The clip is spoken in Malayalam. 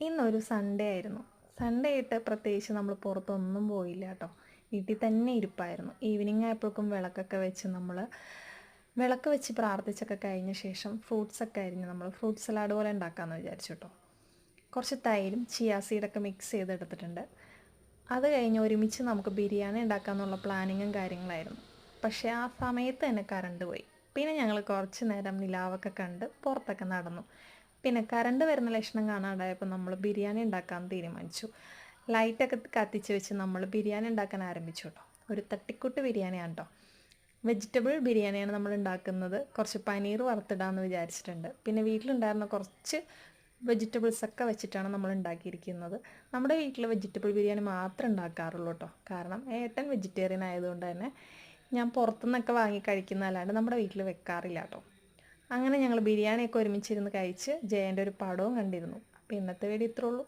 ഇന്നൊരു സൺഡേ ആയിരുന്നു. സൺഡേ ആയിട്ട് പ്രത്യേകിച്ച് നമ്മൾ പുറത്തൊന്നും പോയില്ല കേട്ടോ വീട്ടിൽ തന്നെ ഇരിപ്പായിരുന്നു. ഈവനിങ് ആയപ്പോഴേക്കും വിളക്കൊക്കെ വെച്ച് നമ്മൾ വിളക്ക് വെച്ച് പ്രാർത്ഥിച്ചൊക്കെ കഴിഞ്ഞ ശേഷം ഫ്രൂട്ട്സൊക്കെ അരിഞ്ഞ് നമ്മൾ ഫ്രൂട്ട് സലാഡ് പോലെ ഉണ്ടാക്കാമെന്ന് വിചാരിച്ചു കേട്ടോ കുറച്ച് തൈരും ചിയാ സീഡൊക്കെ മിക്സ് ചെയ്തെടുത്തിട്ടുണ്ട്. അത് കഴിഞ്ഞ് ഒരുമിച്ച് നമുക്ക് ബിരിയാണി ഉണ്ടാക്കാമെന്നുള്ള പ്ലാനിങ്ങും കാര്യങ്ങളായിരുന്നു. പക്ഷേ ആ സമയത്ത് തന്നെ കറണ്ട് പോയി. പിന്നെ ഞങ്ങൾ കുറച്ച് നേരം നിലാവൊക്കെ കണ്ട് പുറത്തൊക്കെ നടന്നു. പിന്നെ കറണ്ട് വരുന്ന ലക്ഷണം കാണാണ്ടായപ്പോൾ നമ്മൾ ബിരിയാണി ഉണ്ടാക്കാൻ തീരുമാനിച്ചു. ലൈറ്റൊക്കെ കത്തിച്ച് വെച്ച് നമ്മൾ ബിരിയാണി ഉണ്ടാക്കാൻ ആരംഭിച്ചു കേട്ടോ ഒരു തട്ടിക്കൂട്ട് ബിരിയാണിയാണ് കേട്ടോ വെജിറ്റബിൾ ബിരിയാണിയാണ് നമ്മൾ ഉണ്ടാക്കുന്നത്. കുറച്ച് പനീർ വറുത്തിടാമെന്ന് വിചാരിച്ചിട്ടുണ്ട്. പിന്നെ വീട്ടിലുണ്ടായിരുന്ന കുറച്ച് വെജിറ്റബിൾസൊക്കെ വെച്ചിട്ടാണ് നമ്മൾ ഉണ്ടാക്കിയിരിക്കുന്നത്. നമ്മുടെ വീട്ടിൽ വെജിറ്റബിൾ ബിരിയാണി മാത്രം ഉണ്ടാക്കാറുള്ളൂ കേട്ടോ കാരണം ഏട്ടൻ വെജിറ്റേറിയൻ ആയതുകൊണ്ട് തന്നെ ഞാൻ പുറത്തുനിന്നൊക്കെ വാങ്ങി കഴിക്കുന്നതല്ലാണ്ട് നമ്മുടെ വീട്ടിൽ വെക്കാറില്ല കേട്ടോ അങ്ങനെ ഞങ്ങൾ ബിരിയാണിയൊക്കെ ഒരുമിച്ചിരുന്ന് കഴിച്ച് ജയന്റെ ഒരു പടവും കണ്ടിരുന്നു. അപ്പോൾ ഇന്നത്തെ വീഡിയോ ഇത്രേ ഉള്ളൂ.